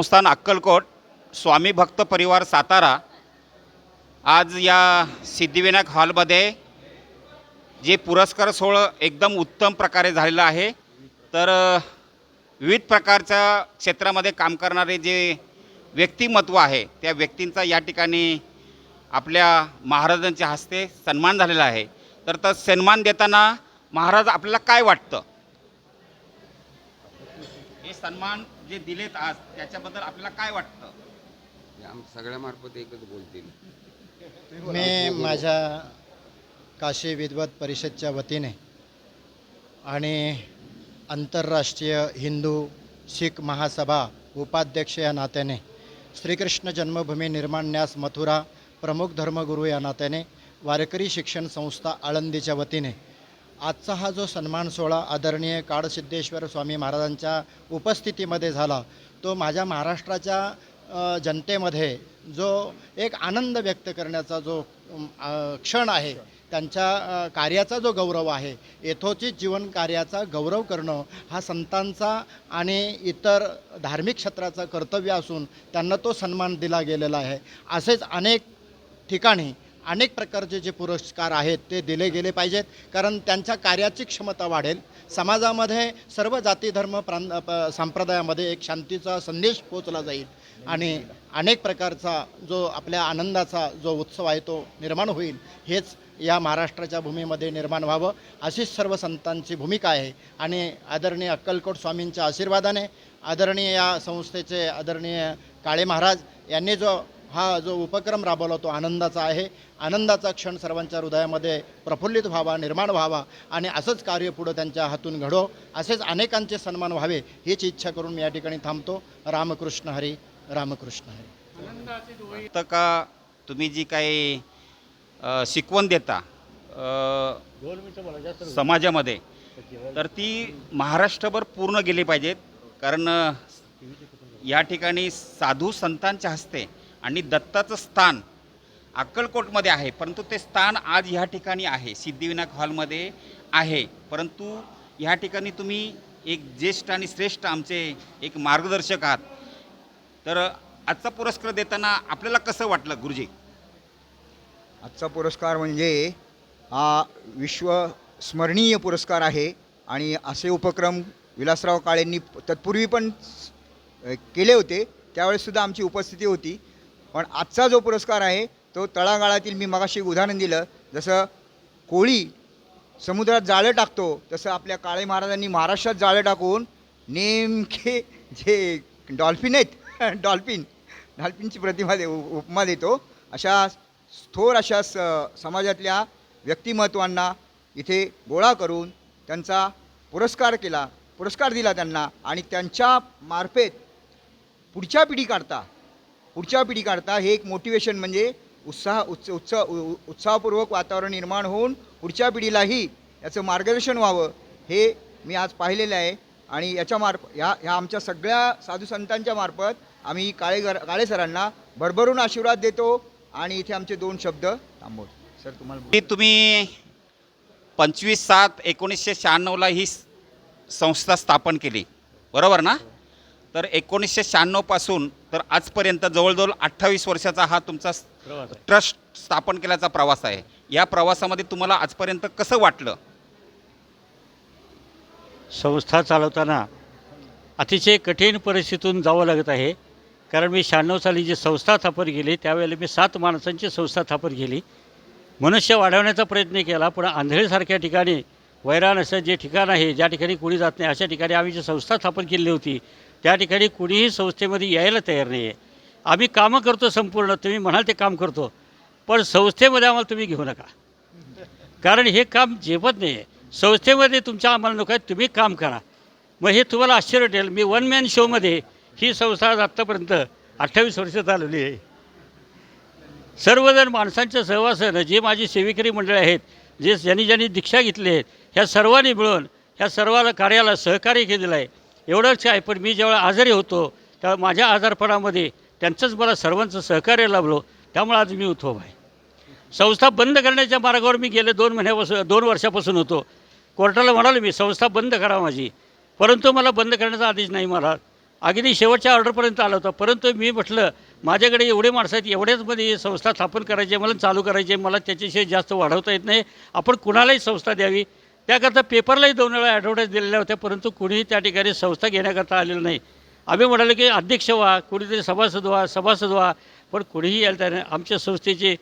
संस्थान अक्कलकोट स्वामी भक्त परिवार सातारा आज या सिद्धिविनायक हॉलमध्ये जे पुरस्कार सोहळं एकदम उत्तम प्रकारे झालेलं आहे तर विविध प्रकारच्या क्षेत्रामध्ये काम करणारे जे व्यक्तिमत्व आहे त्या व्यक्तींचा या ठिकाणी आपल्या महाराजांच्या हस्ते सन्मान झालेला आहे. तर तर सन्मान देताना महाराज आपल्याला काय वाटतं? हे सन्मान जे दिलेत आज त्याच्याबद्दल आपल्याला काय वाटतं? आम सगळ्यामार्फत एकच बोलतील. मी माझ्या काशी विद्वत परिषदच्या वतीने आणि आंतरराष्ट्रीय हिंदू शीख महासभा उपाध्यक्ष या नात्याने श्रीकृष्ण जन्मभूमी निर्माण न्यास मथुरा प्रमुख धर्मगुरू या नात्याने वारकरी शिक्षण संस्था आळंदीच्या वतीने आजचा हा जो सन्मान सोहळा आदरणीय काळसिद्धेश्वर स्वामी महाराजांच्या उपस्थितीमध्ये झाला तो माझ्या महाराष्ट्राच्या जनतेमध्ये जो एक आनंद व्यक्त करण्याचा जो क्षण आहे त्यांच्या कार्याचा जो गौरव आहे यथोचित जीवन कार्याचा गौरव करणं हा संतांचा आणि इतर धार्मिक क्षेत्राचा कर्तव्य असून त्यांना तो सन्मान दिला गेलेला आहे. असेच अनेक ठिकाणी अनेक प्रकारचे जे पुरस्कार आहेत ते दिले गेले पाहिजेत कारण त्यांच्या कार्याची क्षमता वाढेल. समाजामध्ये सर्व जाती धर्म प्रां प- संप्रदायामध्ये एक शांतीचा संदेश पोचला जाईल आणि अनेक प्रकारचा जो आपल्या आनंदाचा जो उत्सव आहे तो निर्माण होईल हेच या महाराष्ट्राच्या भूमीमध्ये निर्माण व्हावं. अशीच सर्व संतांची भूमिका आहे आणि आदरणीय अक्कलकोट स्वामींच्या आशीर्वादाने आदरणीय या संस्थेचे आदरणीय काळे महाराज यांनी जो हा जो उपक्रम राबवला तो आनंदाचा आहे. आनंदाचा क्षण सर्वांच्या हृदयामध्ये प्रफुल्लित व्हावा निर्माण व्हावा आणि असंच कार्य पुढं त्यांच्या हातून घडो असेच अनेकांचे सन्मान व्हावे हीच इच्छा करून मी या ठिकाणी थांबतो. रामकृष्ण हरी रामकृष्ण हरी. तर का तुम्ही जी काही शिकवण देता समाजामध्ये तर ती महाराष्ट्रभर पूर्ण गेली पाहिजेत. कारण या ठिकाणी साधू संतांच्या हस्ते आणि दत्ताचं स्थान अक्कलकोटमध्ये आहे परंतु ते स्थान आज ह्या ठिकाणी आहे सिद्धिविनायक हॉलमध्ये आहे. परंतु ह्या ठिकाणी तुम्ही एक ज्येष्ठ आणि श्रेष्ठ आमचे एक मार्गदर्शक आहात. तर आजचा पुरस्कार देताना आपल्याला कसं वाटलं गुरुजी? आजचा पुरस्कार म्हणजे हा विश्वस्मरणीय पुरस्कार आहे आणि असे उपक्रम विलासराव काळेंनी तत्पूर्वी पण केले होते त्यावेळेससुद्धा आमची उपस्थिती होती. पण आजचा जो पुरस्कार आहे तो तळागाळातील मी मगाशी एक उदाहरण दिलं. जसं कोळी समुद्रात जाळं टाकतो तसं आपल्या काळे महाराजांनी महाराष्ट्रात जाळं टाकून नेमके जे डॉल्फिन आहेत डॉल्फिन डॉल्फिनची प्रतिमा दे उपमा देतो अशा थोर अशा स समाजातल्या व्यक्तिमत्वांना इथे गोळा करून त्यांचा पुरस्कार केला पुरस्कार दिला त्यांना आणि त्यांच्या मार्फत पुढच्या पिढीकरता पुढच्या पिढीकरता हे एक मोटिवेशन म्हणजे उत्साह उत्स उत्साह उ- उत्साहपूर्वक वातावरण निर्माण होऊन पुढच्या पिढीलाही याचं मार्गदर्शन व्हावं हे मी आज पाहिलेलं आहे. आणि याच्या मार्फ ह्या ह्या आमच्या सगळ्या साधू संतांच्या मार्फत आम्ही काळेगर काळे सरांना भरभरून आशीर्वाद देतो आणि इथे आमचे दोन शब्द थांबवतो. सर तुम्हाला बोल- तुम्ही पंचवीस सात एकोणीसशे शहाण्णवला ही संस्था स्थापन केली. बरोबर ना? तर एकोणीसशे शहाण्णवपासून तर आजपर्यंत जवळजवळ अठ्ठावीस वर्षाचा हा तुमचा ट्रस्ट स्थापन केल्याचा प्रवास आहे. या प्रवासामध्ये तुम्हाला आजपर्यंत कसं वाटलं? संस्था चालवताना अतिशय कठीण परिस्थितीतून जावं लागत आहे. कारण मी शहाण्णव साली जी संस्था स्थापन केली त्यावेळेला मी सात माणसांची संस्था स्थापन केली. मनुष्य वाढवण्याचा प्रयत्न केला पण आंधळीसारख्या ठिकाणी वैराण असं जे ठिकाण आहे ज्या ठिकाणी कुणी जात नाही अशा ठिकाणी आम्ही जी संस्था स्थापन केली होती त्या ठिकाणी कुणीही संस्थेमध्ये यायला तयार नाही आहे आम्ही कामं करतो संपूर्ण तुम्ही म्हणाल ते काम करतो पण संस्थेमध्ये आम्हाला तुम्ही घेऊ नका. कारण हे काम झेपत नाही आहे संस्थेमध्ये तुमच्या आम्हाला नको आहे तुम्ही काम करा. मग हे तुम्हाला आश्चर्य वाटेल मी वन मॅन शोमध्ये ही संस्था आज आत्तापर्यंत अठ्ठावीस वर्ष चालवली आहे. सर्वजण माणसांच्या सहवासानं जे माझी सेविकरी मंडळी आहेत जे ज्यांनी ज्यांनी दीक्षा घेतली आहेत ह्या सर्वांनी मिळून ह्या सर्वाला कार्याला सहकार्य केलेलं आहे. एवढंच आहे पण मी जेव्हा आजारी होतो तेव्हा माझ्या आजारपणामध्ये त्यांचंच मला सर्वांचं सहकार्य लाभलो त्यामुळे आज मी उठो आहे संस्था बंद करण्याच्या मार्गावर मी गेले दोन महिन्यापासून दोन वर्षापासून होतो. कोर्टाला म्हणालो मी संस्था बंद करा माझी. परंतु मला बंद करण्याचा आदेश नाही मला. अगदी शेवटच्या ऑर्डरपर्यंत आला होता परंतु मी म्हटलं माझ्याकडे एवढे माणसं आहेत एवढ्याचमध्ये संस्था स्थापन करायची आहे मला चालू करायची आहे मला त्याच्याशिवाय जास्त वाढवता येत नाही. आपण कुणालाही संस्था द्यावी त्याकरता पेपरलाही दोन वेळा ॲडव्हर्टाईज दिलेल्या होत्या परंतु कुणीही त्या ठिकाणी संस्था घेण्याकरता आलेलं नाही. आम्ही म्हणालो की अध्यक्ष व्हा कुणीतरी सभासद व्हा सभासद व्हा पण कुणीही यायला तयार नाही. आमच्या संस्थेचे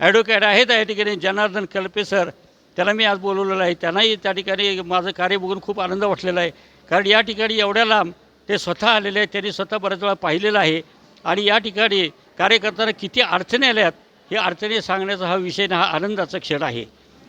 ॲडव्होकेट आहेत या ठिकाणी जनार्दन कल्पे सर. त्याला मी आज बोलवलेलं आहे. त्यांनाही त्या ठिकाणी माझं कार्य बघून खूप आनंद वाटलेला आहे. कारण या ठिकाणी एवढ्या लांब ते स्वतः आलेले आहेत त्यांनी स्वतः बऱ्याच वेळा पाहिलेलं आहे. आणि या ठिकाणी कार्य करताना किती अडचणी आल्यात हे अडचणी सांगण्याचा हा विषय हा आनंदाचा क्षण आहे.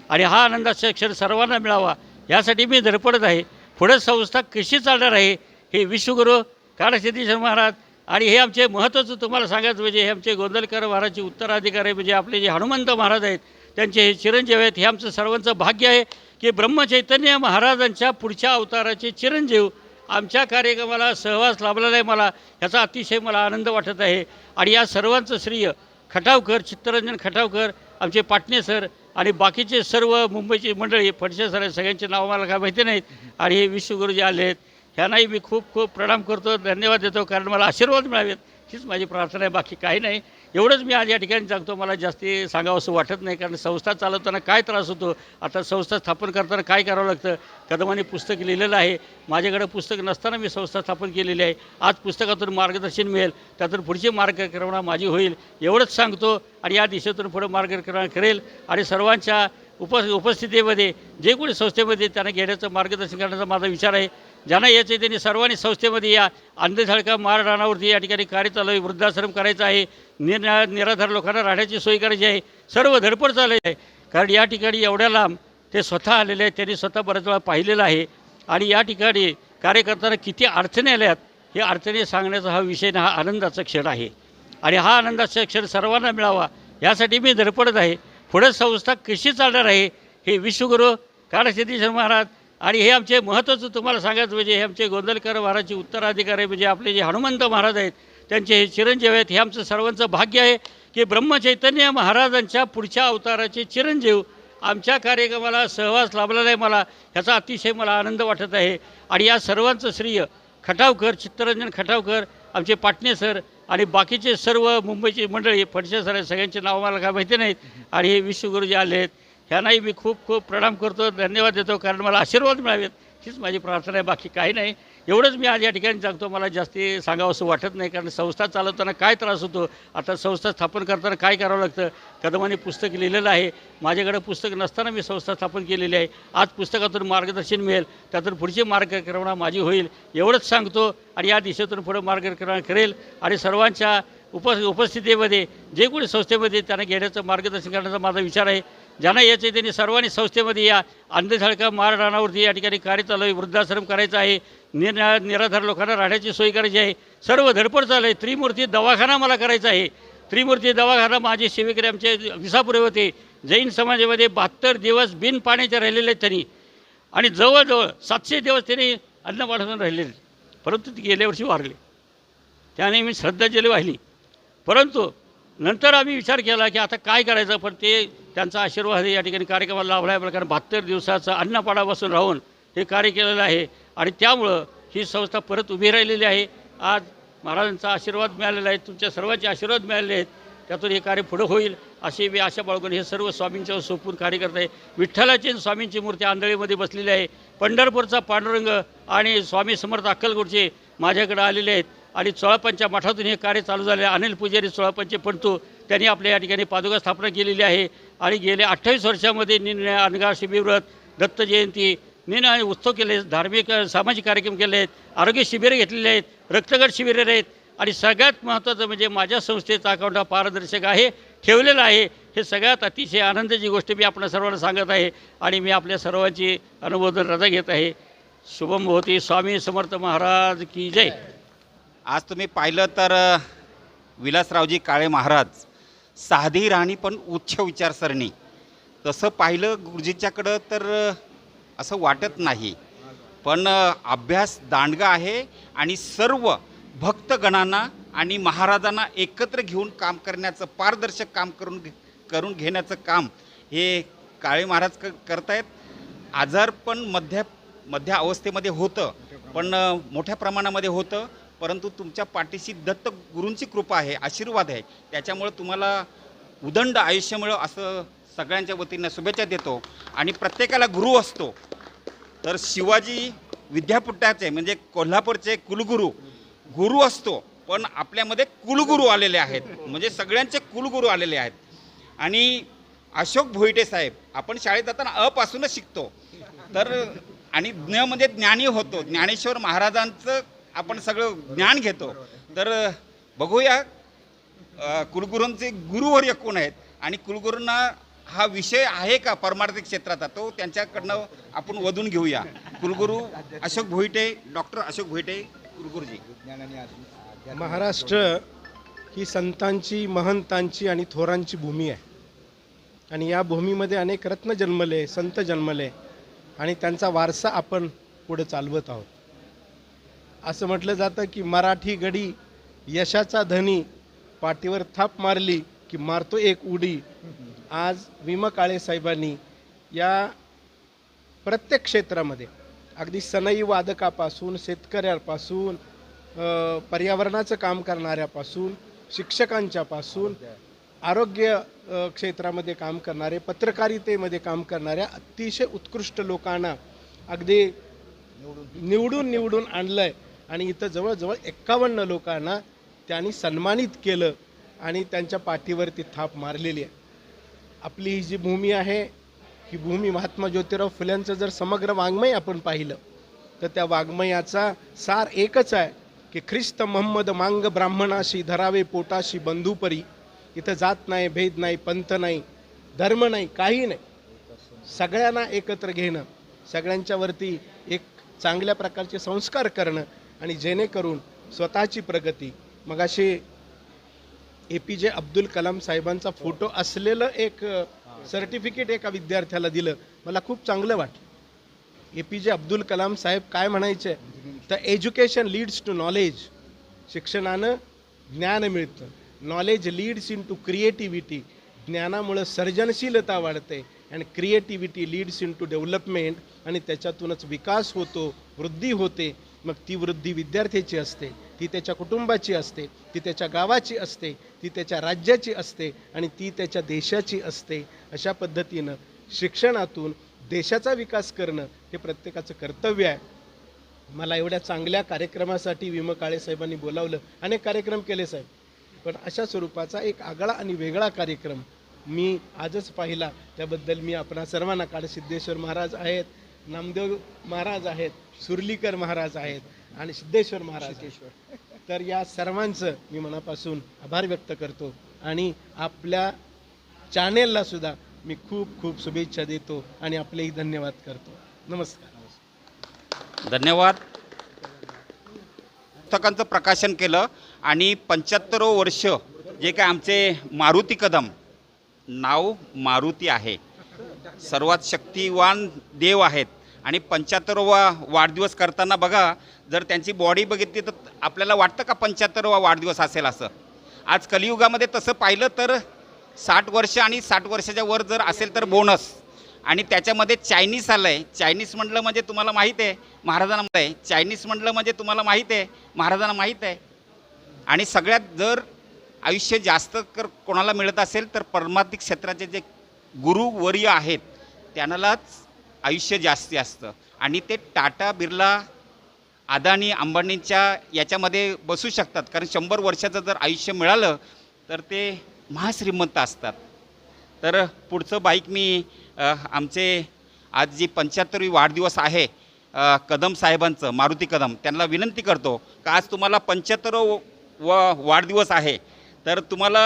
आणि हा आनंदाचा क्षण सर्वांना मिळावा यासाठी मी धडपडत आहे. पुढे संस्था कशी चालणार आहे हे विश्वगुरू काळसिद्धेश्वर महाराज आणि हे आमचे महत्त्वाचं तुम्हाला सांगायचं म्हणजे हे आमचे गोंदलकर महाराजचे उत्तराधिकारी म्हणजे आपले जे हनुमंत महाराज आहेत त्यांचे हे चिरंजीव आहेत हे आमचं सर्वांचं भाग्य आहे की ब्रह्मचैतन्य महाराजांच्या पुढच्या अवताराचे चिरंजीव आमच्या कार्यक्रमाला सहवास लाभलेला आहे मला याचा अतिशय मला आनंद वाटत आहे. आणि या सर्वांचं श्रेय खटावकर चित्तरंजन खटावकर आमचे पाटणे सर आणि बाकीचे सर्व मुंबईची मंडळी फडसे सर सगळ्यांचे नावं मला काय माहिती नाहीत. आणि हे विश्वगुरू जे आले आहेत. ह्यांनाही मी खूप खूप प्रणाम करतो धन्यवाद देतो कारण मला आशीर्वाद मिळावेत. हीच माझी प्रार्थना आहे बाकी काही नाही. एवढंच मी आज या ठिकाणी सांगतो मला जास्ती सांगावं असं वाटत नाही कारण संस्था चालवताना काय त्रास होतो आता संस्था स्थापन करताना काय करावं लागतं कदमाने पुस्तक लिहिलेलं आहे. माझ्याकडे पुस्तक नसताना मी संस्था स्थापन केलेली आहे. आज पुस्तकातून मार्गदर्शन मिळेल त्यातून पुढची मार्गक्रमणा माझी होईल एवढंच सांगतो आणि या दिशेतून पुढे मार्गक्रमण करेल. आणि सर्वांच्या उप उपस्थितीमध्ये जे कोणी संस्थेमध्ये त्यांना घेण्याचं मार्गदर्शन करण्याचा माझा विचार आहे ज्यांना यायचं आहे त्यांनी सर्वांनी संस्थेमध्ये या अंधसाळका मार रानावरती या ठिकाणी कार्य चालू आहे वृद्धाश्रम करायचं आहे. निरा निराधार लोकांना राहण्याची सोय करायची आहे. सर्व धडपड चालू आहे. कारण या ठिकाणी एवढ्या लांब ते स्वतः आलेले आहेत त्यांनी स्वतः बऱ्याच वेळा पाहिलेलं आहे. आणि या ठिकाणी कार्य करताना किती अडचणी आल्यात हे अडचणी सांगण्याचा हा विषय हा आनंदाचा क्षण आहे. आणि हा आनंदाचा क्षण सर्वांना मिळावा यासाठी मी धडपडत आहे. पुढे संस्था कशी चालणार आहे हे विश्वगुरू काळसिद्धेश्वर महाराज आणि हे आमचे महत्त्वाचं तुम्हाला सांगायचं म्हणजे हे आमचे गोंदलकर महाराजचे उत्तराधिकारी म्हणजे आपले जे हनुमंत महाराज आहेत त्यांचे हे चिरंजीव आहेत हे आमचं सर्वांचं भाग्य आहे की ब्रह्मचैतन्य महाराजांच्या पुढच्या अवताराचे चिरंजीव आमच्या कार्यक्रमाला सहवास लाभलेला आहे मला. ह्याचा अतिशय मला आनंद वाटत आहे. आणि या सर्वांचं श्रेय खटावकर चित्तरंजन खटावकर आमचे पाटणे सर आणि बाकीचे सर्व मुंबईची मंडळी फडसे सर सगळ्यांचे नाव मला काय माहिती नाहीत. आणि हे विश्वगुरू जे आले आहेत. ह्यांनाही मी खूप खूप प्रणाम करतो धन्यवाद देतो कारण मला आशीर्वाद मिळावेत. हीच माझी प्रार्थना आहे बाकी काही नाही. एवढंच मी आज या ठिकाणी सांगतो मला जास्ती सांगावं असं वाटत नाही कारण संस्था चालवताना काय त्रास होतो आता संस्था स्थापन करताना काय करावं लागतं कदमाने पुस्तक लिहिलेलं आहे. माझ्याकडे पुस्तक नसताना मी संस्था स्थापन केलेली आहे. आज पुस्तकातून मार्गदर्शन मिळेल त्यातून पुढची मार्गक्रमणा माझी होईल एवढंच सांगतो आणि या दिशेतून पुढे मार्गक्रमण करेल. आणि सर्वांच्या उप उपस्थितीमध्ये जे कोणी संस्थेमध्ये त्यांना घेण्याचं मार्गदर्शन करण्याचा माझा विचार आहे ज्यांना यायचं आहे त्यांनी सर्वांनी संस्थेमध्ये या अंधझळका मारडाणावरती या ठिकाणी कार्य चालू आहे वृद्धाश्रम करायचा आहे. निरा निराधार लोकांना राहण्याची सोय करायची आहे. सर्व धडपड चालू आहे. त्रिमूर्ती दवाखाना मला करायचा आहे. त्रिमूर्ती दवाखाना माझे सेवेकरी आमचे विसापुरे होते. जैन समाजामध्ये बहात्तर दिवस बिन पाण्याचे राहिलेले आहेत त्यांनी. आणि जवळजवळ सातशे दिवस त्यांनी अन्न वाढवून राहिलेले परंतु ते गेल्या वर्षी वारले. त्याने मी श्रद्धांजली वाहिली. परंतु नंतर आम्ही विचार केला की आता काय करायचं पण ते त्यांचा आशीर्वाद या ठिकाणी कार्यक्रमाला लाभला. आहे कारण बहात्तर दिवसाचं अन्नपाडापासून राहून हे कार्य केलेलं आहे. आणि त्यामुळं ही संस्था परत उभी राहिलेली आहे. आज महाराजांचा आशीर्वाद मिळालेला आहे. तुमच्या सर्वांचे आशीर्वाद मिळालेले आहेत. त्यातून हे कार्य पुढं होईल अशी मी आशा बाळगून हे सर्व स्वामींच्यावर सोपून कार्य करत आहे. विठ्ठलाची स्वामींची मूर्ती आंधळीमध्ये बसलेली आहे. पंढरपूरचा पांडुरंग आणि स्वामी समर्थ अक्कलकोटचे माझ्याकडे आलेले आहेत. आणि चोळापंच्या मठातून हे कार्य चालू झाले आहे. अनिल पुजारी चोळापंचे पंतू त्यांनी आपल्या या ठिकाणी पादुका स्थापना केलेली आहे. आणि गेल्या अठ्ठावीस वर्षामध्ये निर्ण अनगा शिबिरव्रत दत्त जयंती निर्ण उत्सव केले धार्मिक सामाजिक कार्यक्रम केले आहेत आरोग्य शिबिरे घेतलेले आहेत रक्तगट शिबिरे आहेत. आणि सगळ्यात महत्त्वाचं म्हणजे माझ्या संस्थेचा अकाउंट हा पारदर्शक आहे ठेवलेला आहे. हे सगळ्यात अतिशय आनंदाची गोष्ट मी आपल्या सर्वांना सांगत आहे आणि मी आपल्या सर्वांची अनुमोदन रजा घेत आहे. शुभम होती. स्वामी समर्थ महाराज की जय. आज तुम्ही पाहिलं तर विलासरावजी काळे महाराज साधी राहणी पण उच्च विचारसरणी. तसं पाहिलं गुरुजीच्याकडं तर असं वाटत नाही. पण अभ्यास दांडगा आहे आणि सर्व भक्तगणांना आणि महाराजांना एकत्र घेऊन काम करण्याचं पारदर्शक काम करून घे- करून घेण्याचं काम हे काळे महाराज क करतायत. आजार पण मध्य मध्य अवस्थेमध्ये होतं पण मोठ्या प्रमाणामध्ये होतं. परंतु तुमच्या पाठीशी दत्त गुरूंची कृपा आहे आशीर्वाद आहे. त्याच्यामुळं तुम्हाला उदंड आयुष्य मिळो असं सगळ्यांच्या वतीनं शुभेच्छा देतो. आणि प्रत्येकाला गुरु असतो. तर शिवाजी विद्यापीठाचे म्हणजे कोल्हापूरचे कुलगुरू गुरु असतो. पण आपल्यामध्ये कुलगुरू आलेले आहेत. म्हणजे सगळ्यांचे कुलगुरू आलेले आहेत. आणि अशोक भोईटे साहेब आपण शाळेत जाताना अपासूनच शिकतो. तर आणि ज्ञ म्हणजे ज्ञानी होतो. ज्ञानेश्वर महाराजांचं आपण सगळं ज्ञान घेतो. तर बघूया कुलगुरूंचे गुरुवर्य कोण आहेत? आणि कुलगुरूंना हा विषय आहे का परमार्थिक क्षेत्राचा? तो त्यांच्याकडनं आपण वधून घेऊया. कुलगुरू अशोक भोईटे डॉक्टर अशोक भोईटे कुलगुरुजी. महाराष्ट्र ही संतांची महंतांची आणि थोरांची भूमी आहे. आणि या भूमीमध्ये अनेक रत्न जन्मले संत जन्मले आणि त्यांचा वारसा आपण पुढे चालवत आहोत. असं म्हटलं जातं की मराठी गडी यशाचा धनी पाठीवर थाप मारली की मारतो एक उडी. आज विमा काळे साहेबांनी या प्रत्येक क्षेत्रामध्ये अगदी सनई वादकापासून शेतकऱ्यापासून पर्यावरणाचं काम करणाऱ्यापासून शिक्षकांच्यापासून आरोग्य क्षेत्रामध्ये काम करणारे पत्रकारितेमध्ये काम करणाऱ्या अतिशय उत्कृष्ट लोकांना अगदी निवडून निवडून आणलं आहे आणि इथं जवळजवळ एक्कावन्न लोकांना त्यांनी सन्मानित केलं आणि त्यांच्या पाठीवरती थाप मारलेली आहे. आपली ही जी भूमी आहे ही भूमी महात्मा ज्योतिराव फुल्यांचं जर समग्र वाङ्मय आपण पाहिलं तर त्या वाङ्मयाचा सार एकच आहे की ख्रिस्त महम्मद मांग ब्राह्मणाशी धरावे पोटाशी बंधुपरी इथं जात नाही भेद नाही पंथ नाही धर्म नाही काही नाही. सगळ्यांना एकत्र घेणं सगळ्यांच्यावरती एक चांगल्या प्रकारचे संस्कार करणं आणि जेणेकरून स्वतःची प्रगती. मग ए पी जे अब्दुल कलाम साहेबांचा फोटो असलेलं एक सर्टिफिकेट एका विद्यार्थ्याला दिलं. मला खूप चांगलं वाटलं. ए पी जे अब्दुल कलाम साहेब काय म्हणायचे? तर एज्युकेशन लीड्स टू नॉलेज शिक्षणानं ज्ञान मिळतं. Knowledge leads into creativity ज्ञानामुळं सर्जनशीलता वाढते. आणि creativity leads into development आणि त्याच्यातूनच विकास होतो वृद्धी होते. मग ती वृद्धी विद्यार्थ्याची असते ती त्याच्या कुटुंबाची असते ती त्याच्या गावाची असते ती त्याच्या राज्याची असते आणि ती त्याच्या देशाची असते. अशा पद्धतीनं शिक्षणातून देशाचा विकास करणं हे प्रत्येकाचं कर्तव्य आहे. मला एवढ्या चांगल्या कार्यक्रमासाठी विम काळे साहेबांनी बोलावलं. अनेक कार्यक्रम केले साहेब. पण अशा स्वरूपाचा एक आगळा आणि वेगळा कार्यक्रम मी आजच पाहिला. त्याबद्दल मी आपणा सर्वांना काळे सिद्धेश्वर महाराज आहेत. नामदेव महाराज आहेत सुर्लीकर महाराज आहेत आणि सिद्धेश्वर महाराज आहेत. तर या सर्वांचं मी मनापासून आभार व्यक्त करतो आणि आपल्या चॅनेलला सुद्धा मी खूप खूप शुभेच्छा देतो आणि आपलेही धन्यवाद करतो. नमस्कार. धन्यवाद. पुस्तकांचं प्रकाशन केलं आणि पंच्याहत्तरो वर्ष जे काय आमचे मारुती कदम नाव मारुती आहे. सर्वात शक्तिवान देव आहेत. आणि पंच्याहत्तरवा वाढदिवस करताना बघा जर त्यांची बॉडी बघितली तर आपल्याला वाटतं का पंच्याहत्तरवा वाढदिवस असेल असं? आज कलियुगामध्ये तसं पाहिलं तर साठ वर्ष आणि साठ वर्षाच्या वर जर असेल तर बोनस आणि त्याच्यामध्ये चायनीज आलं आहे चायनीज म्हटलं म्हणजे तुम्हाला माहीत आहे महाराजांना माहीत आहे. चायनीज म्हटलं म्हणजे तुम्हाला माहीत आहे महाराजांना माहीत आहे. आणि सगळ्यात जर आयुष्य जास्त कर कोणाला मिळत असेल तर परमार्थिक क्षेत्राचे जे गुरुवर्य आहेत त्यांनालाच आयुष्य जास्ती असतं. आणि ते टाटा बिर्ला अदानी अंबानींच्या याच्यामध्ये बसू शकतात. कारण शंभर वर्षाचं जर आयुष्य मिळालं तर ते महाश्रीमंत असतात. तर पुढचं बाईक मी आमचे आज जी पंच्याहत्तरवी वाढदिवस आहे कदम साहेबांचं मारुती कदम त्यांना विनंती करतो का आज तुम्हाला पंच्याहत्तर व वाढदिवस आहे तर तुम्हाला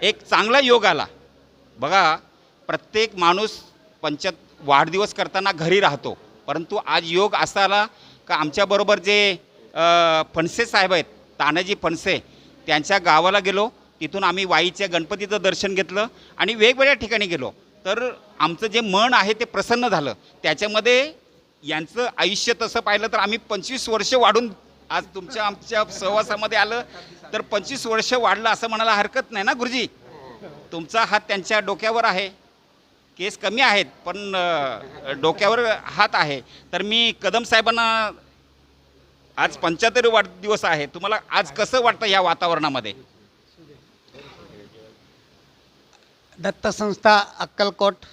एक चांगला योग आला. बघा प्रत्येक माणूस पंच्याहत्तर वाढदिवस करताना घरी राहतो. परंतु आज योग असा आला का आमच्याबरोबर जे फणसे साहेब आहेत तानाजी फणसे त्यांच्या गावाला गेलो. तिथून आम्ही वाईच्या गणपतीचं दर्शन घेतलं आणि वेगवेगळ्या ठिकाणी गेलो. तर आमचं जे मन आहे ते प्रसन्न झालं. त्याच्यामध्ये यांचं आयुष्य तसं पाहिलं तर आम्ही पंचवीस वर्ष वाढून आज तुमच्या आमच्या सहवासामध्ये आलं. तर पंचवीस वर्ष वाढलं असं म्हणायला हरकत नाही ना गुरुजी? तुमचा हात त्यांच्या डोक्यावर आहे. केस कमी आहेत पण डोक्यावर हात आहे. तर मी कदम साहेबांना आज पंच्याहत्तर वाढदिवस आहे. तुम्हाला आज कसं वाटतं या वातावरणामध्ये? दत्तसंस्था अक्कलकोट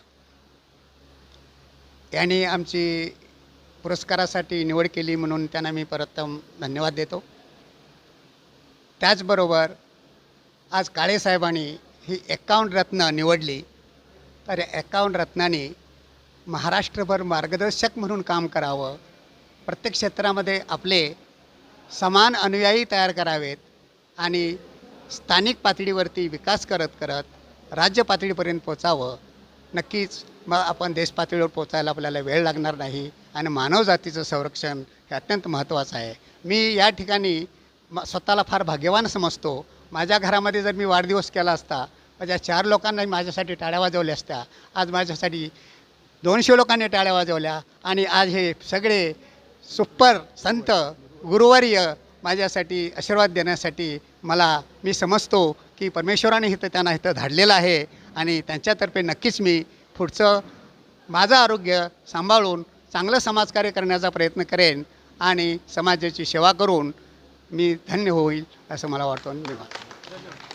यांनी आमची पुरस्कारासाठी निवड केली म्हणून त्यांना मी परत धन्यवाद देतो. त्याचबरोबर आज काळेसाहेबांनी ही एकावन्न रत्न निवडली. तर एकावन्न रत्नांनी महाराष्ट्रभर मार्गदर्शक म्हणून काम करावं. प्रत्येक क्षेत्रामध्ये आपले समान अनुयायी तयार करावेत आणि स्थानिक पातळीवरती विकास करत करत राज्य पातळीपर्यंत पोचावं. नक्कीच मग आपण देश पातळीवर पोचायला आपल्याला वेळ लागणार नाही आणि मानवजातीचं संरक्षण हे अत्यंत महत्त्वाचं आहे. मी या ठिकाणी म स्वतःला फार भाग्यवान समजतो. माझ्या घरामध्ये जर मी वाढदिवस केला असता माझ्या चार लोकांना माझ्यासाठी टाळ्या वाजवल्या असत्या. आज माझ्यासाठी दोनशे लोकांनी टाळ्या वाजवल्या आणि आज हे सगळे सुपर संत गुरुवर्य माझ्यासाठी आशीर्वाद देण्यासाठी मला मी समजतो की परमेश्वराने इथं त्यांना इथं धाडलेलं आहे आणि त्यांच्यातर्फे नक्कीच मी पुढचं माझं आरोग्य सांभाळून चांगलं समाजकार्य करण्याचा प्रयत्न करेन आणि समाजाची सेवा करून मी धन्य होईल असं मला वाटतं. धन्यवाद.